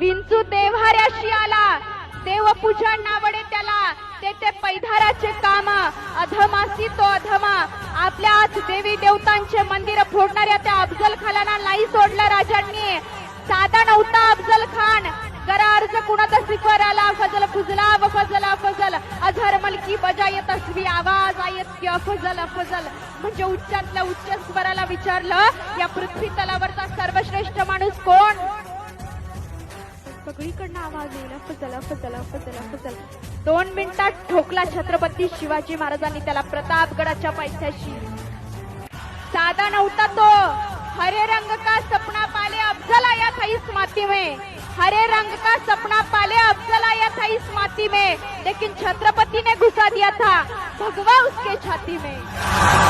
विंचू देव्हाऱ्याशी आला. देवपूजा नावडे त्याला ते ते पैधाराचे काम अधमासी तो अधमा. आपल्या आज देवी देवतांचे मंदिर फोडणाऱ्या त्या अफजल खानाला नाही सोडलं राजांनी. साधा नव्हता अफजल खान. जरा अर्ज कुणाचा शिकवर आला? फजल फुजला व फजल अफजल. अझर मलकी बजाय तस्वी आवाज आयत की अफजल अफजल. म्हणजे उच्चातल्या उच्च स्वराला विचारलं या पृथ्वी तलावरचा सर्वश्रेष्ठ माणूस कोण? सगळीकडनं आवाज येईल अफजल अफजल अफजल अफजल दोन मिनिटात ठोकला छत्रपती शिवाजी महाराजांनी त्याला प्रतापगडाच्या पैशाशी साधा नव्हता तो. हरे रंग का सपना पाले अफजल आया था इस माती में? हरे रंग का सपना पाले अफजल आया था इस माती में? लेकिन छत्रपति ने घुसा दिया था. भगवा उसके छाती में.